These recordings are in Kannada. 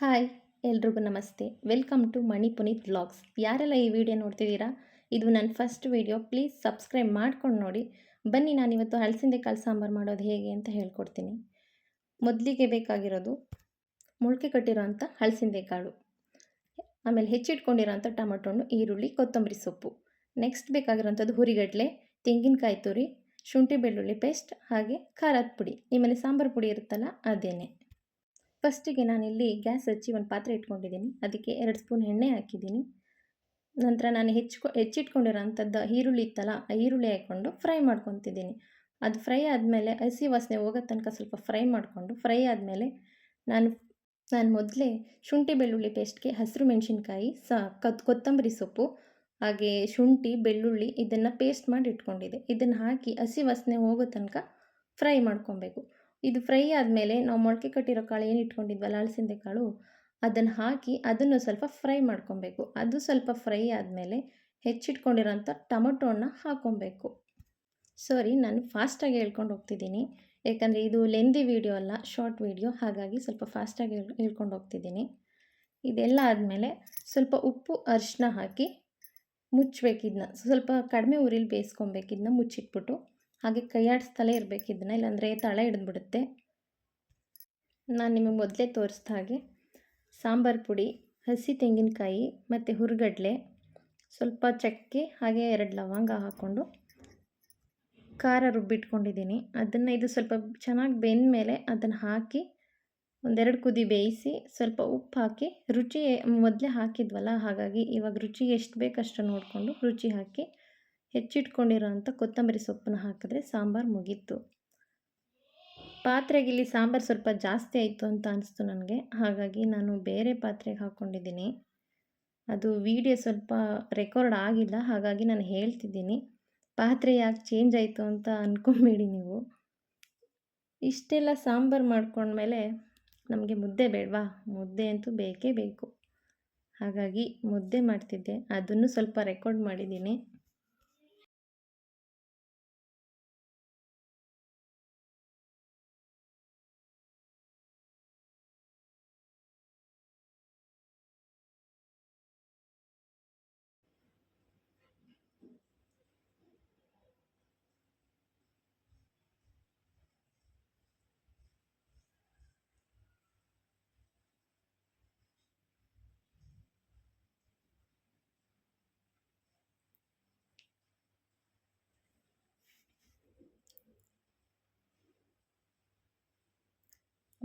ಹಾಯ್, ಎಲ್ರಿಗೂ ನಮಸ್ತೆ. Welcome to Mani Puneeth vlogs. ಯಾರೆಲ್ಲ ಈ ವಿಡಿಯೋ ನೋಡ್ತಿದ್ದೀರಾ, ಇದು ನನ್ನ ಫಸ್ಟ್ ವಿಡಿಯೋ. ಪ್ಲೀಸ್ ಸಬ್ಸ್ಕ್ರೈಬ್ ಮಾಡ್ಕೊಂಡು ನೋಡಿ. ಬನ್ನಿ ನಾನಿವತ್ತು ಹಲಸಿಂದೆ ಕಾಳು ಸಾಂಬಾರು ಮಾಡೋದು ಹೇಗೆ ಅಂತ ಹೇಳ್ಕೊಡ್ತೀನಿ. ಮೊದಲಿಗೆ ಬೇಕಾಗಿರೋದು ಮೊಳಕೆ ಕಟ್ಟಿರೋಂಥ ಹಲಸಿಂದೆ ಕಾಳು, ಆಮೇಲೆ ಹೆಚ್ಚಿಟ್ಕೊಂಡಿರೋಂಥ ಟೊಮೊಟೊ ಹಣ್ಣು ಈರುಳ್ಳಿ, ಕೊತ್ತಂಬರಿ ಸೊಪ್ಪು. ನೆಕ್ಸ್ಟ್ ಬೇಕಾಗಿರೋಂಥದ್ದು ಹುರಿಗಡಲೆ, ತೆಂಗಿನಕಾಯಿ ತುರಿ, ಶುಂಠಿ ಬೆಳ್ಳುಳ್ಳಿ ಪೇಸ್ಟ್, ಹಾಗೆ ಖಾರದ ಪುಡಿ. ನಿಮ್ಮಲ್ಲಿ ಸಾಂಬಾರು ಪುಡಿ ಇರುತ್ತಲ್ಲ, ಅದೇನೆ. ಫಸ್ಟಿಗೆ ನಾನಿಲ್ಲಿ ಗ್ಯಾಸ್ ಹಚ್ಚಿ ಒಂದು ಪಾತ್ರೆ ಇಟ್ಕೊಂಡಿದ್ದೀನಿ. ಅದಕ್ಕೆ ಎರಡು ಸ್ಪೂನ್ ಎಣ್ಣೆ ಹಾಕಿದ್ದೀನಿ. ನಂತರ ನಾನು ಹೆಚ್ಚು ಹೆಚ್ಚಿಟ್ಕೊಂಡಿರೋಂಥದ್ದು ಈರುಳ್ಳಿ ಇತ್ತಲ್ಲ, ಆ ಈರುಳ್ಳಿ ಹಾಕ್ಕೊಂಡು ಫ್ರೈ ಮಾಡ್ಕೊತಿದ್ದೀನಿ. ಅದು ಫ್ರೈ ಆದಮೇಲೆ ಹಸಿ ವಾಸನೆ ಹೋಗೋ ತನಕ ಸ್ವಲ್ಪ ಫ್ರೈ ಮಾಡಿಕೊಂಡು, ಫ್ರೈ ಆದಮೇಲೆ ನಾನು ನಾನು ಮೊದಲೇ ಶುಂಠಿ ಬೆಳ್ಳುಳ್ಳಿ ಪೇಸ್ಟ್ಗೆ ಹಸಿರು ಮೆಣಸಿನ್ಕಾಯಿ, ಸ, ಕತ್, ಕೊತ್ತಂಬರಿ ಸೊಪ್ಪು, ಹಾಗೆ ಶುಂಠಿ, ಬೆಳ್ಳುಳ್ಳಿ ಇದನ್ನು ಪೇಸ್ಟ್ ಮಾಡಿ ಇಟ್ಕೊಂಡಿದ್ದೆ. ಇದನ್ನು ಹಾಕಿ ಹಸಿ ವಾಸನೆ ಹೋಗೋ ತನಕ ಫ್ರೈ ಮಾಡ್ಕೊಬೇಕು. ಇದು ಫ್ರೈ ಆದಮೇಲೆ ನಾವು ಮೊಳಕೆ ಕಟ್ಟಿರೋ ಕಾಳು ಏನು ಇಟ್ಕೊಂಡಿದ್ವಲ್ಲ ಅಲಸಂದೆ ಕಾಳು ಅದನ್ನು ಹಾಕಿ ಅದನ್ನು ಸ್ವಲ್ಪ ಫ್ರೈ ಮಾಡ್ಕೊಬೇಕು. ಅದು ಸ್ವಲ್ಪ ಫ್ರೈ ಆದಮೇಲೆ ಹೆಚ್ಚಿಟ್ಕೊಂಡಿರೋಂಥ ಟೊಮೊಟೊನ ಹಾಕ್ಕೊಬೇಕು ಸಾರಿ, ನಾನು ಫಾಸ್ಟಾಗಿ ಹೇಳ್ಕೊಂಡು ಹೋಗ್ತಿದ್ದೀನಿ. ಯಾಕಂದರೆ ಇದು ಲೆಂದಿ ವೀಡಿಯೋ ಅಲ್ಲ ಶಾರ್ಟ್ ವೀಡಿಯೋ ಹಾಗಾಗಿ ಸ್ವಲ್ಪ ಫಾಸ್ಟಾಗಿ ಹೇಳ್, ಹೇಳ್ಕೊಂಡು ಹೋಗ್ತಿದ್ದೀನಿ. ಇದೆಲ್ಲ ಆದಮೇಲೆ ಸ್ವಲ್ಪ ಉಪ್ಪು, ಅರಿಶಿನ ಹಾಕಿ ಮುಚ್ಚಬೇಕಿದ್ನ ಸ್ವಲ್ಪ ಕಡಿಮೆ ಉರಿಲಿ ಬೇಯಿಸ್ಕೊಬೇಕಿದ್ನ ಮುಚ್ಚಿಟ್ಬಿಟ್ಟು ಹಾಗೆ ಕೈಯಾಡಿಸ್ತಲೇ ಇರಬೇಕು ಇದನ್ನ, ಇಲ್ಲಾಂದರೆ ತಳ ಹಿಡಿದ್ಬಿಡುತ್ತೆ. ನಾನು ನಿಮಗೆ ಮೊದಲೇ ತೋರಿಸ್ದ ಹಾಗೆ ಸಾಂಬಾರು ಪುಡಿ, ಹಸಿ ತೆಂಗಿನಕಾಯಿ ಮತ್ತು ಹುರುಗಡಲೆ, ಸ್ವಲ್ಪ ಚಕ್ಕೆ ಹಾಗೆ ಎರಡು ಲವಂಗ ಹಾಕ್ಕೊಂಡು ಖಾರ ರುಬ್ಬಿಟ್ಕೊಂಡಿದ್ದೀನಿ. ಅದನ್ನು ಇದು ಸ್ವಲ್ಪ ಚೆನ್ನಾಗಿ ಬೆಂದ ಮೇಲೆ ಅದನ್ನು ಹಾಕಿ ಒಂದೆರಡು ಕುದಿ ಬೇಯಿಸಿ ಸ್ವಲ್ಪ ಉಪ್ಪು ಹಾಕಿ, ರುಚಿ ಮೊದಲೇ ಹಾಕಿದ್ವಲ್ಲ, ಹಾಗಾಗಿ ಇವಾಗ ರುಚಿ ಎಷ್ಟು ಬೇಕಷ್ಟು ನೋಡಿಕೊಂಡು ರುಚಿ ಹಾಕಿ ಹೆಚ್ಚಿಟ್ಕೊಂಡಿರೋ ಅಂಥ ಕೊತ್ತಂಬರಿ ಸೊಪ್ಪನ್ನ ಹಾಕಿದ್ರೆ ಸಾಂಬಾರು ಮುಗೀತು. ಪಾತ್ರೆಗೆ ಇಲ್ಲಿ ಸಾಂಬಾರು ಸ್ವಲ್ಪ ಜಾಸ್ತಿ ಆಯಿತು ಅಂತ ಅನಿಸ್ತು ನನಗೆ. ಹಾಗಾಗಿ ನಾನು ಬೇರೆ ಪಾತ್ರೆಗೆ ಹಾಕ್ಕೊಂಡಿದ್ದೀನಿ ಅದು ವಿಡಿಯೋ ಸ್ವಲ್ಪ ರೆಕಾರ್ಡ್ ಆಗಿಲ್ಲ, ಹಾಗಾಗಿ ನಾನು ಹೇಳ್ತಿದ್ದೀನಿ. ಪಾತ್ರೆ ಯಾಕೆ ಚೇಂಜ್ ಆಯಿತು ಅಂತ ಅಂದ್ಕೊಂಬೇಡಿ ನೀವು. ಇಷ್ಟೆಲ್ಲ ಸಾಂಬಾರು ಮಾಡ್ಕೊಂಡ್ಮೇಲೆ ನಮಗೆ ಮುದ್ದೆ ಬೇಡವಾ? ಮುದ್ದೆ ಅಂತೂ ಬೇಕೇ ಬೇಕು. ಹಾಗಾಗಿ ಮುದ್ದೆ ಮಾಡ್ತಿದ್ದೆ. ಅದನ್ನು ಸ್ವಲ್ಪ ರೆಕಾರ್ಡ್ ಮಾಡಿದ್ದೀನಿ.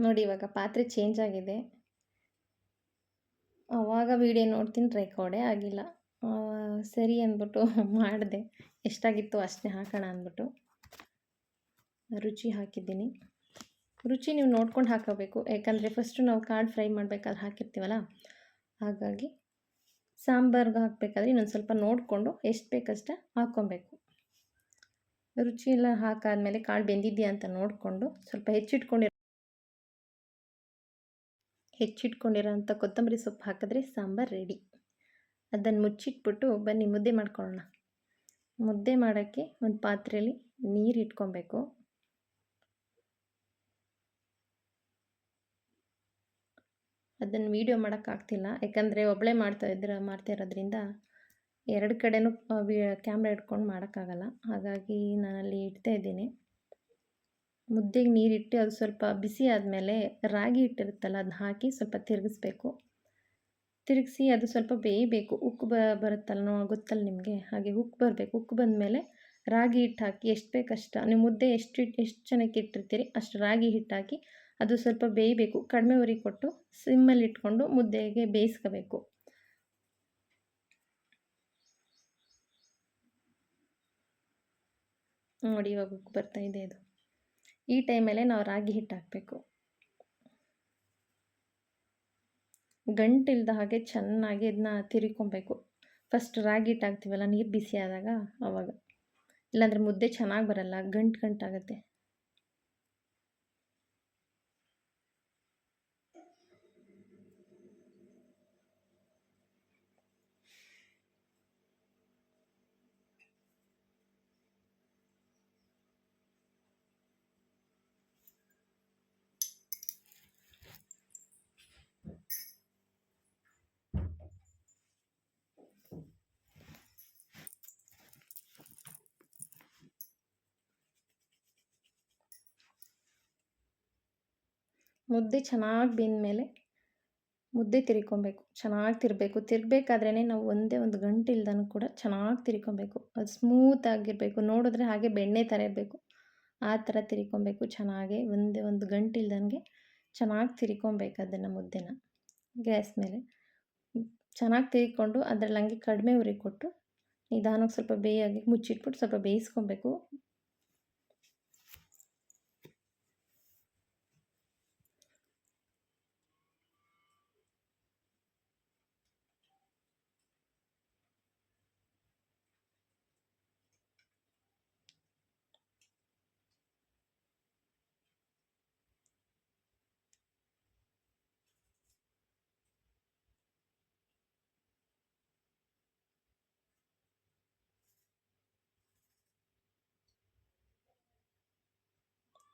ನೋಡಿ ಇವಾಗ ಪಾತ್ರೆ ಚೇಂಜ್ ಆಗಿದೆ. ಆವಾಗ ವೀಡಿಯೋ ನೋಡ್ತೀನಿ ರೆಕಾರ್ಡೇ ಆಗಿಲ್ಲ. ಸರಿ ಅಂದ್ಬಿಟ್ಟು ಮಾಡಿದೆ. ಎಷ್ಟಾಗಿತ್ತು ಅಷ್ಟೇ ಹಾಕೋಣ ಅಂದ್ಬಿಟ್ಟು. ರುಚಿ ಹಾಕಿದ್ದೀನಿ. ರುಚಿ ನೀವು ನೋಡ್ಕೊಂಡು ಹಾಕೋಬೇಕು. ಯಾಕಂದರೆ ಫಸ್ಟು ನಾವು ಕಾರ್ಡ್ ಫ್ರೈ ಮಾಡಬೇಕಾದ್ರೆ ಹಾಕಿರ್ತೀವಲ್ಲ, ಹಾಗಾಗಿ ಸಾಂಬಾರ್ಗೆ ಹಾಕಬೇಕಾದ್ರೆ ಇನ್ನೊಂದು ಸ್ವಲ್ಪ ನೋಡಿಕೊಂಡು ಎಷ್ಟು ಬೇಕಷ್ಟೇ ಹಾಕ್ಕೊಬೇಕು ರುಚಿ ಎಲ್ಲ ಹಾಕಾದ್ಮೇಲೆ ಕಾಳು ಬೆಂದಿದೆಯಾ ಅಂತ ನೋಡಿಕೊಂಡು ಸ್ವಲ್ಪ ಹೆಚ್ಚಿಟ್ಕೊಂಡಿರೋ ಹೆಚ್ಚಿಟ್ಕೊಂಡಿರೋಂಥ ಕೊತ್ತಂಬರಿ ಸೊಪ್ಪು ಹಾಕಿದ್ರೆ ಸಾಂಬಾರು ರೆಡಿ. ಅದನ್ನು ಮುಚ್ಚಿಟ್ಬಿಟ್ಟು ಬನ್ನಿ ಮುದ್ದೆ ಮಾಡ್ಕೊಳ್ಳೋಣ. ಮುದ್ದೆ ಮಾಡೋಕ್ಕೆ ಒಂದು ಪಾತ್ರೆಯಲ್ಲಿ ನೀರು ಇಟ್ಕೊಬೇಕು. ಅದನ್ನು ವೀಡಿಯೋ ಮಾಡೋಕ್ಕಾಗ್ತಿಲ್ಲ ಯಾಕಂದರೆ ಒಬ್ಬಳೇ ಮಾಡ್ತಾ ಇದ್ರೆ, ಮಾಡ್ತಾ ಇರೋದ್ರಿಂದ ಎರಡು ಕಡೆನೂ ಕ್ಯಾಮ್ರಾ ಇಟ್ಕೊಂಡು ಮಾಡೋಕ್ಕಾಗಲ್ಲ ಹಾಗಾಗಿ ನಾನಲ್ಲಿ ಇಡ್ತಾ ಇದ್ದೀನಿ. ಮುದ್ದೆಗೆ ನೀರಿಟ್ಟು ಅದು ಸ್ವಲ್ಪ ಬಿಸಿ ಆದಮೇಲೆ ರಾಗಿ ಇಟ್ಟಿರುತ್ತಲ್ಲ ಅದನ್ನ ಹಾಕಿ ಸ್ವಲ್ಪ ತಿರುಗಿಸ್ಬೇಕು. ತಿರುಗಿಸಿ ಅದು ಸ್ವಲ್ಪ ಬೇಯಬೇಕು. ಉಕ್ಕು ಬ, ಬರುತ್ತಲ್ಲ ಗೊತ್ತಲ್ಲ ನಿಮಗೆ? ಹಾಗೆ ಉಕ್ಕು ಬರಬೇಕು. ಉಕ್ಕು ಬಂದಮೇಲೆ ರಾಗಿ ಹಿಟ್ಟು ಹಾಕಿ ಎಷ್ಟು ಬೇಕಷ್ಟು, ನೀವು ಮುದ್ದೆ ಎಷ್ಟು ಎಷ್ಟು ಜನಕ್ಕೆ ಇಟ್ಟಿರ್ತೀರಿ ಅಷ್ಟು ರಾಗಿ ಹಿಟ್ಟು ಹಾಕಿ ಅದು ಸ್ವಲ್ಪ ಬೇಯಬೇಕು. ಕಡಿಮೆ ಉರಿ ಕೊಟ್ಟು ಸಿಮ್ಮಲ್ಲಿ ಇಟ್ಕೊಂಡು ಮುದ್ದೆಗೆ ಬೇಯಿಸ್ಕೋಬೇಕು. ನೋಡಿ ಇವಾಗ ಉಕ್ಕು ಬರ್ತಾ ಇದೆ ಇದು ಈ ಟೈಮಲ್ಲೇ ನಾವು ರಾಗಿ ಹಿಟ್ಟು ಹಾಕಬೇಕು. ಗಂಟಿಲ್ದ ಹಾಗೆ ಚೆನ್ನಾಗಿ ಇದನ್ನ ತಿರ್ಕೊಬೇಕು. ಫಸ್ಟ್ ರಾಗಿ ಹಿಟ್ಟು ಹಾಕ್ತೀವಲ್ಲ, ನೀರು ಬಿಸಿ ಆದಾಗ ಆವಾಗ ಇಲ್ಲಾಂದರೆ ಮುದ್ದೆ ಚೆನ್ನಾಗಿ ಬರಲ್ಲ, ಗಂಟು ಗಂಟಾಗುತ್ತೆ ಮುದ್ದೆ ಚೆನ್ನಾಗಿ ಬೆಂದಮೇಲೆ ಮುದ್ದೆ ತಿರ್ಕೊಬೇಕು. ಚೆನ್ನಾಗಿ ತಿರ್ಬೇಕು. ತಿರ್ಬೇಕಾದ್ರೇ ನಾವು ಒಂದೇ ಒಂದು ಗಂಟೆ ಇಲ್ದನೂ ಕೂಡ ಚೆನ್ನಾಗಿ ತಿರ್ಕೊಬೇಕು. ಅದು ಸ್ಮೂತ್ ಆಗಿರಬೇಕು. ನೋಡಿದ್ರೆ ಹಾಗೆ ಬೆಣ್ಣೆ ಥರ ಇರಬೇಕು. ಆ ಥರ ತಿರ್ಕೊಬೇಕು. ಚೆನ್ನಾಗಿ ಒಂದೇ ಒಂದು ಗಂಟೆ ಇಲ್ದಂಗೆ ಚೆನ್ನಾಗಿ ತಿರ್ಕೊಬೇಕು ಅದನ್ನು ಮುದ್ದೆನ. ಗ್ಯಾಸ್ ಮೇಲೆ. ಚೆನ್ನಾಗಿ ತಿರ್ಕೊಂಡು ಅದ್ರಲ್ಲಿ ಹಂಗೆ ಕಡಿಮೆ ಉರಿ ಕೊಟ್ಟು ನಿಧಾನಕ್ಕೆ ಸ್ವಲ್ಪ ಬೇಯಾಗಿ ಮುಚ್ಚಿಟ್ಬಿಟ್ಟು ಸ್ವಲ್ಪ ಬೇಯಿಸ್ಕೊಬೇಕು.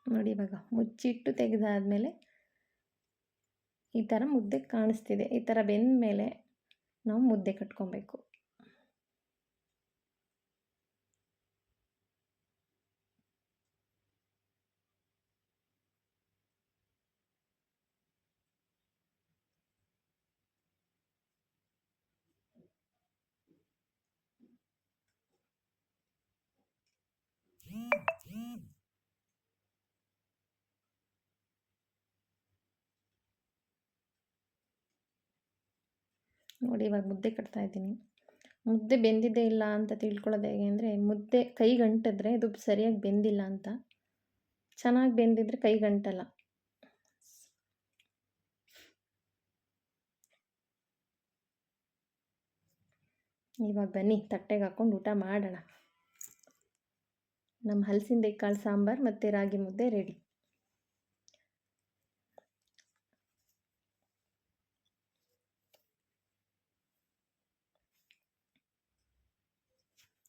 ನೋಡಿ ಇವಾಗ ಮುಚ್ಚಿಟ್ಟು ತೆಗೆದಾದಮೇಲೆ ಈ ಥರ ಮುದ್ದೆ ಕಾಣಿಸ್ತಿದೆ. ಈ ಥರ ಬೆಂದ ಮೇಲೆ ನಾವು ಮುದ್ದೆ ಕಟ್ಕೊಬೇಕು. ನೋಡಿ, ಇವಾಗ ಮುದ್ದೆ ಕಟ್ತಾ ಇದ್ದೀನಿ. ಮುದ್ದೆ ಬೆಂದಿದೆ ಇಲ್ಲ ಅಂತ ತಿಳ್ಕೊಳ್ಳೋದು ಹೇಗೆ ಅಂದರೆ, ಮುದ್ದೆ ಕೈ ಗಂಟಿದ್ರೆ ಅದು ಸರಿಯಾಗಿ ಬೆಂದಿಲ್ಲ ಅಂತ. ಚೆನ್ನಾಗಿ ಬೆಂದಿದ್ರೆ ಕೈ ಗಂಟಲ್ಲ. ಇವಾಗ ಬನ್ನಿ, ತಟ್ಟೆಗೆ ಹಾಕ್ಕೊಂಡು ಊಟ ಮಾಡೋಣ. ನಮ್ಮ ಹಲಸಿಂದೆ ಕಾಳು ಸಾಂಬಾರು ಮತ್ತು ರಾಗಿ ಮುದ್ದೆ ರೆಡಿ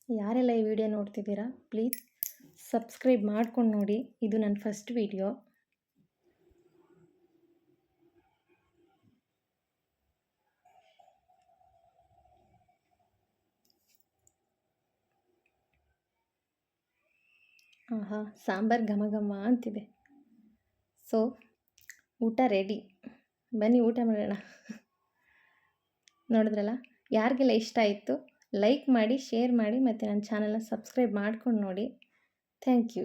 ಯಾರೆಲ್ಲ ಈ ವಿಡಿಯೋ ನೋಡ್ತಿದ್ದೀರಾ, ಪ್ಲೀಸ್ ಸಬ್ಸ್ಕ್ರೈಬ್ ಮಾಡ್ಕೊಂಡು ನೋಡಿ. ಇದು ನನ್ನ ಫಸ್ಟ್ ವಿಡಿಯೋ. ಆಹಾ, ಸಾಂಬಾರು ಘಮ ಘಮ ಅಂತಿದೆ. ಸೊ, ಊಟ ರೆಡಿ. ಬನ್ನಿ ಊಟ ಮಾಡೋಣ. ನೋಡಿದ್ರಲ್ಲ, ಯಾರಿಗೆಲ್ಲ ಇಷ್ಟ ಆಯಿತು? ಲೈಕ್ ಮಾಡಿ ಶೇರ್ ಮಾಡಿ ಮತ್ತು ನನ್ನ ಚಾನಲ್ನ ಸಬ್ಸ್ಕ್ರೈಬ್ ಮಾಡ್ಕೊಂಡು ನೋಡಿ. Thank you.